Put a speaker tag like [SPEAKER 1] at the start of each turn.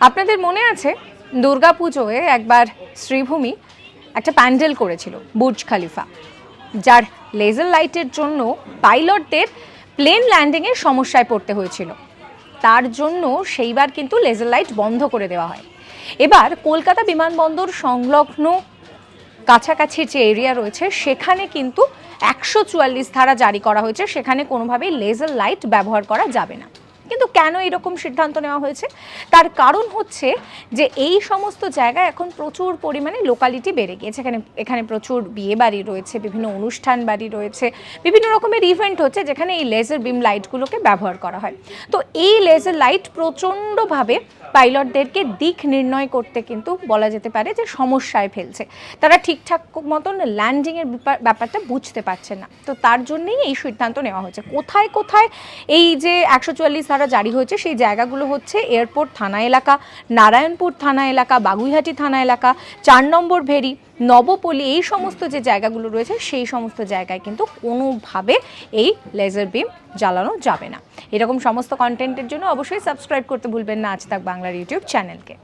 [SPEAKER 1] আপনাদের মনে আছে দুর্গাপুজোয় একবার শ্রীভূমি একটা প্যান্ডেল করেছিল, বুর্জ খালিফা, যার লেজার লাইটের জন্য পাইলটদের প্লেন ল্যান্ডিংয়ের সমস্যায় পড়তে হয়েছিল। তার জন্য সেইবার কিন্তু লেজার লাইট বন্ধ করে দেওয়া হয়। এবার কলকাতা বিমানবন্দর সংলগ্ন কাছাকাছি যে এরিয়া রয়েছে, সেখানে কিন্তু একশো চুয়াল্লিশ ধারা জারি করা হয়েছে। সেখানে কোনোভাবেই লেজার লাইট ব্যবহার করা যাবে না। কিন্তু কেন এরকম সিদ্ধান্ত নেওয়া হয়েছে? তার কারণ হচ্ছে যে এই সমস্ত জায়গায় এখন প্রচুর পরিমাণে লোকালিটি বেড়ে গিয়েছে। এখানে এখানে প্রচুর বিয়ে বাড়ি রয়েছে, বিভিন্ন অনুষ্ঠান বাড়ি রয়েছে, বিভিন্ন রকমের ইভেন্ট হচ্ছে যেখানে এই লেজার বিম লাইটগুলোকে ব্যবহার করা হয়। তো এই লেজার লাইট প্রচণ্ডভাবে পাইলটদেরকে দিক নির্ণয় করতে কিন্তু বলা যেতে পারে যে সমস্যায় ফেলছে। তারা ঠিকঠাক মতন ল্যান্ডিংয়ের ব্যাপারটা বুঝতে পারছে না। তো তার জন্যেই এই সিদ্ধান্ত নেওয়া হয়েছে। কোথায় কোথায় এই যে একশো চুয়াল্লিশ ধারা জারি হয়েছে, সেই জায়গাগুলো হচ্ছে এয়ারপোর্ট থানা এলাকা, নারায়ণপুর থানা এলাকা, বাগুইহাটি থানা এলাকা, চার নম্বর ভেরি, নবপল্লী, এই সমস্ত যে জায়গাগুলো রয়েছে, সেই সমস্ত জায়গায় কিন্তু কোনোভাবে এই লেজার বিম জ্বালানো যাবে না। এরকম সমস্ত কন্টেন্টের জন্য অবশ্যই সাবস্ক্রাইব করতে ভুলবেন না। আজ তাক বাংলার ইউটিউব চ্যানেলকে